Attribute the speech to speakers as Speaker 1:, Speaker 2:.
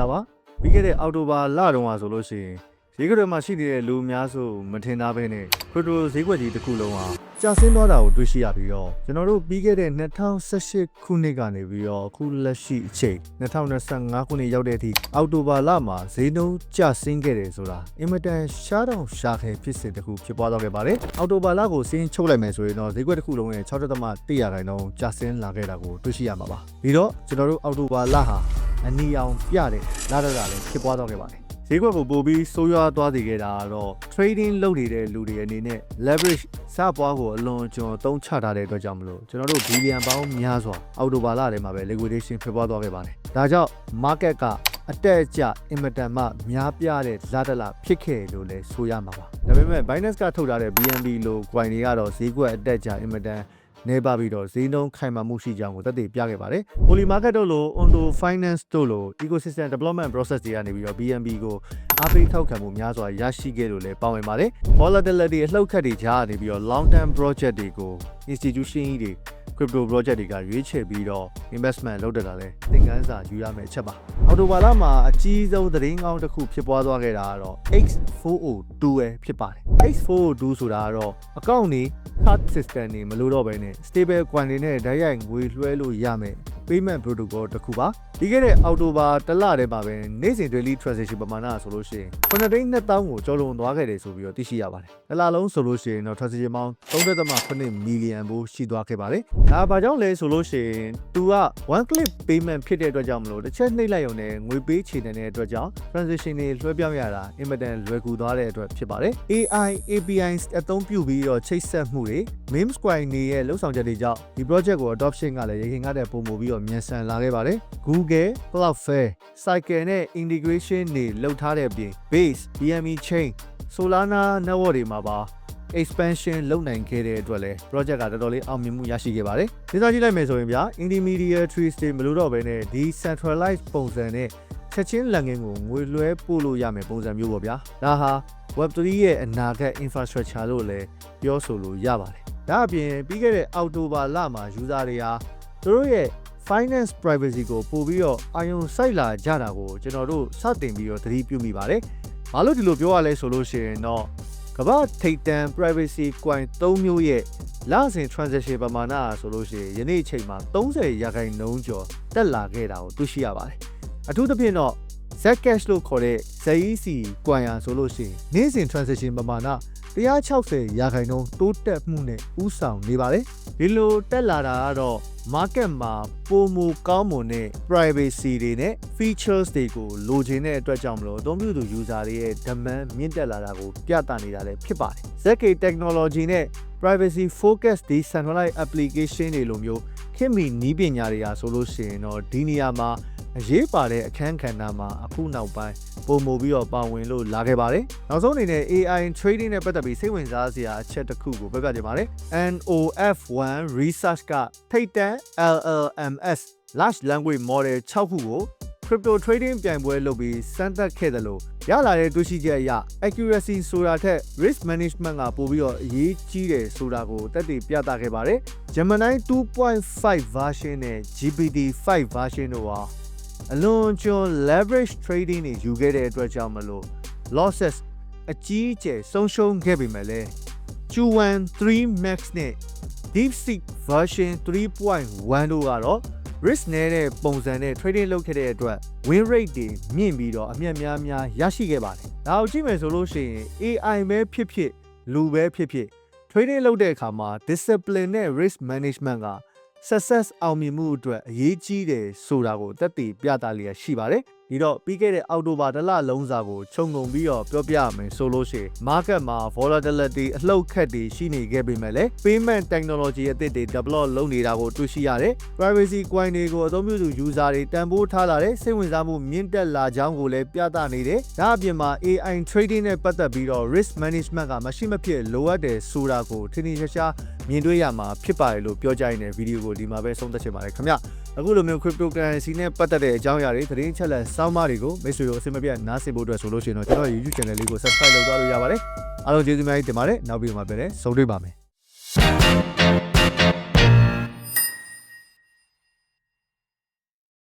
Speaker 1: ္ဂလာပါပြီးခဲ့တဲ့အောက်တိုဘာလတုန်းကဆိုလို့ရှိရင်ဈေးကွက်တွေမှာရှိနေတဲ့လူအများစုမထင်သားပဲနဲ့ခရစ်တိုဈေးကွက်ကြီးတစ်ခုလုံးဟာကျဆင်းသွားတာကိုတွေ့ရှိရပြီးတော့ကျွန်တော်တို့ပြီးခဲ့တဲ့2018ခုနှစ်ကနေပြီးတော့အခုလက်ရှိအချိန်2025ခုနှစ်ရောက်တဲ့အထိအောက်တိုဘာလမှာဈေးနှုန်းကျဆင်းခဲ့တယ်ဆိုတာအင်မတန်ရှားတောင်ရှားခဲဖြစ်စဉ်တစ်ခုဖြစ်ပွားသွားခဲ့ပါတယ်အောက်တိုဘာလကိုစင်းချုပ်လိုက်မယ်ဆိုရင်တော့ဈေးကွက်တစ်ခုလုံးရဲ့6.1ရာခိုင်နှုန်းကျဆင်းလာခဲ့တာကိုတွေ့ရှိရမှာပါပြီးတော့ကျွန်တော်တို့အောက်တိုဘာလဟာ အနီအောင်ပြတဲ့လာတော့တာလည်းဖြစ်ပွားတော့ခဲ့ပါတယ်ဈေးကွက်ကိုပို့ပြီးဆိုးရွားသွားစေခဲ့တာကတော့ trading လုပ်နေတဲ့လူတွေအနေနဲ့ leverage စပွားကိုအလွန်ကျွံသုံးချထားတဲ့အတွက်ကြောင့်မလို့ကျွန်တော်တို့ဘီလီယံပေါင်းများစွာအောက်တိုဘာလထဲမှာပဲ liquidation ဖြစ်ပွားသွားခဲ့ပါတယ်ဒါကြောင့် market ကအတက်အကျအင်မတန်မှများပြားတဲ့လာတလာဖြစ်ခဲ့လို့လည်းဆိုရမှာပါဒါပေမဲ့ Binance ကထုတ်ထားတဲ့ BNB လို coin တွေကတော့ဈေးကွက်အတက်အကျအင်မတန် နေပါပြီးတော့ဈေးနှုန်းခိုင်မာမှုရှိကြောင်းကိုသက်သေပြခဲ့ပါတယ်။ Poly Market တို့လို Ondo Finance တို့လို Ecosystem Development Process တွေကနေပြီးတော့ BNB ကို အားပေးထောက်ခံမှုများစွာရရှိခဲ့လို့လည်းပါဝင်ပါတယ်။ Volatility အလှုပ်ခတ်တွေကြားကနေပြီးတော့ Long Term Project တွေကို Institution ကြီးတွေ crypto project တွေကရွေးချယ်ပြီးတော့ investment လုပ်တတ်တာလဲသင်ခန်းစာယူရမယ့်အချက်ပါအော်တိုဘာလမှာအကြီးဆုံးသတင်းကောင်းတစ်ခုဖြစ်ပွားသွားခဲ့တာကတော့ X402 ပဲဖြစ်ပါတယ် X402 ဆိုတာကတော့အကောင့်နေ card system နေမလို့တော့ဘဲနဲ့ stable coin တွေနဲ့ဓာတ်ရိုက်ငွေလွှဲလို့ရမယ် payment protocol တစ်ခုပါပြီးခဲ့တဲ့အောက်တိုဘာတလတည်းမှာပဲနေ့စဉ် daily transaction ပမာဏဆိုလို့ရှိရင်9သိန်း2000ကိုကျော်လွန်သွားခဲ့တယ်ဆိုပြီးတော့သိရှိရပါတယ်။တစ်လလုံးဆိုလို့ရှိရင်တော့ transaction ပေါင်း3.8 million ဘိုးရှိသွားခဲ့ပါတယ်။ဒါဘာကြောင့်လဲဆိုလို့ရှိရင်သူက one click payment ဖြစ်တဲ့အတွက်ကြောင့်မလို့တစ်ချက်နှိပ်လိုက်ရုံနဲ့ငွေပေးချေတဲ့အတွက်ကြောင့် transaction တွေလွှဲပြောင်းရတာအင်မတန်လွယ်ကူသွားတဲ့အတွက်ဖြစ်ပါတယ်။ AI API အသုံးပြုပြီးတော့ချိတ်ဆက်မှုတွေ meme square နေရဲ့လှုပ်ဆောင်ချက်တွေကြောင့်ဒီ project ကို adoption ကလည်းရခင်ကတည်းကပုံမူပြီးတော့မြန်ဆန်လာခဲ့ပါတယ်။ Google Cloudflare Cycle နဲ့ integration တွေလုပ်ထားတဲ့အပြင် Base BNB Chain Solana network တွေမှာပါ expansion လုပ်နိုင်ခဲ့တဲ့အတွက်လည်း project ကတော်တော်လေးအောင်မြင်မှုရရှိခဲ့ပါတယ်။စဉ်းစားကြည့်လိုက်မယ်ဆိုရင်ဗျာ intermediaries တွေမလို့တော့ဘဲနဲ့ decentralized ပုံစံနဲ့ချက်ချင်းလက်ငင်းကိုငွေလွှဲပို့လို့ရမယ်ပုံစံမျိုးပေါ့ဗျာ။ဒါဟာ Web3 ရဲ့အနာဂတ် infrastructure လို့လည်းပြောဆိုလို့ရပါတယ်။ဒါအပြင်ပြီးခဲ့တဲ့အောက်တိုဘာလမှာ user တွေဟာသူတို့ရဲ့ finance privacy ကိုပို့ပြီးတော့အာယုံစိုက်လာကြတာကိုကျွန်တော်တို့စတင်ပြီးတော့သတိပြုမိပါတယ်။ဘာလို့ဒီလိုပြောရလဲဆိုလို့ရှိရင်တော့ကမ္ဘာထိပ်တန်း privacy coin 3မျိုးရဲ့လစဉ် transaction ပမာဏဆိုလို့ရှိရင်ယနေ့အချိန်မှာ30ရာခိုင်နှုန်းကျော်တက်လာခဲ့တာကိုတွေ့ရှိရပါတယ်။အထူးသဖြင့်တော့ Zcash လို့ခေါ်တဲ့ ZEC coin ရဆိုလို့ရှိရင်နေ့စဉ် transaction ပမာဏ160ရာခိုင်နှုန်းတိုးတက်မှုနဲ့ဥဆောင်နေပါတယ်။ဒီလိုတက်လာတာကတော့ market မှာပုံမူကောင်းမွန်တဲ့ privacy တွေနဲ့ features တွေကိုလိုချင်တဲ့အတွက်ကြောင့်မလို့အသုံးပြုသူ user တွေရဲ့ demand မြင့်တက်လာတာကိုပြသနေတာလည်းဖြစ်ပါတယ်။ ZK technology နဲ့ privacy focus decentralized application တွေလိုမျိုးခင်မီနီးပညာတွေဟာဆိုလို့ရှိရင်တော့ဒီနေရာမှာအရေးပါတဲ့အခန်းကဏ္ဍမှာအခုနောက်ပိုင်း ပုံမူပြီးတော့ပါဝင်လို့လာခဲ့ပါတယ်။နောက်ဆုံးအနေနဲ့ AI trading နဲ့ပတ်သက်ပြီးစိတ်ဝင်စားစရာအချက်တစ်ခုကိုပြောပြချင်ပါတယ်။ NOF1 research ကထိတ်တန့် LLMS large language model 6ခုကို crypto trading ပြိုင်ပွဲလုပ်ပြီးစမ်းသပ်ခဲ့တယ်လို့ရလာတဲ့တွေ့ရှိချက်အရ accuracy ဆိုတာထက် risk management ကပိုပြီးတော့အရေးကြီးတယ်ဆိုတာကိုတက်တည်ပြသခဲ့ပါတယ်။ Gemini 2.5 version နဲ့ GPT-5 version တို့ဟာ အလွန်ကျွံ leverage trading တွေယူခဲ့တဲ့အတွက်ကြောင့်မလို့ losses အကြီးအကျယ်ဆုံးရှုံးခဲ့ပေမဲ့လည်း Chuan 3 Max နဲ့ DeepSeek version 3.1တို့ကတော့ risk နည်းတဲ့ပုံစံနဲ့ trading လုပ်ခဲ့တဲ့အတွက် win rate တွေမြင့်ပြီးတော့အမြတ်များများရရှိခဲ့ပါတယ်။ဒါကိုကြည့်မယ်ဆိုလို့ရှိရင် AI ပဲဖြစ်ဖြစ်လူပဲဖြစ်ဖြစ် trading လုပ်တဲ့အခါမှာ discipline နဲ့ risk management က success အောင်မြင်မှုအတွက်အရေးကြီးတယ်ဆိုတာကိုတက်တည်ပြသလျက်ရှိပါတယ်။ဒီတော့ပြီးခဲ့တဲ့အောက်တိုဘာတစ်လလုံးစာကိုခြုံငုံပြီးတော့ပြောပြရမယ်ဆိုလို့ရှိရင် market မှာ volatility အလှုပ်ခတ်တွေရှိနေခဲ့ပေမဲ့လည်း payment technology အသစ်တွေ develop လုပ်နေတာကိုတွေ့ရှိရတယ်။ privacy coin တွေကိုအသုံးပြုသူ user တွေတန်ဖိုးထားလာတဲ့စိတ်ဝင်စားမှုမြင့်တက်လာကြောင်းကိုလည်းပြသနေတယ်။ဒါအပြင်မှာ AI trading နဲ့ပတ်သက်ပြီးတော့ risk management ကမရှိမဖြစ်လိုအပ်တယ်ဆိုတာကိုထင်ထင်ရှားရှား မြင်တွေ့ရမှာဖြစ်ပါတယ်လို့ပြောကြရတဲ့ဗီဒီယိုကိုဒီမှာပဲဆုံးသက်ချင်ပါတယ်ခင်ဗျအခုလိုမျိုး cryptocurrency နဲ့ပတ်သက်တဲ့အကြောင်းအရာတွေသတင်းချက်လက်စောင်းမတွေကိုမိတ်ဆွေတို့အစိမပြတ်နားဆင်ဖို့အတွက်ဆိုလို့ရှိရင်တော့ကျွန်တော် YouTube channel လေးကို subscribe လုပ်သွားလို့ရပါတယ်အားလုံးကျေးဇူးများတင်ပါတယ်နောက်ဗီဒီယိုမှာပြန်လည်ဆုံတွေ့ပါမယ်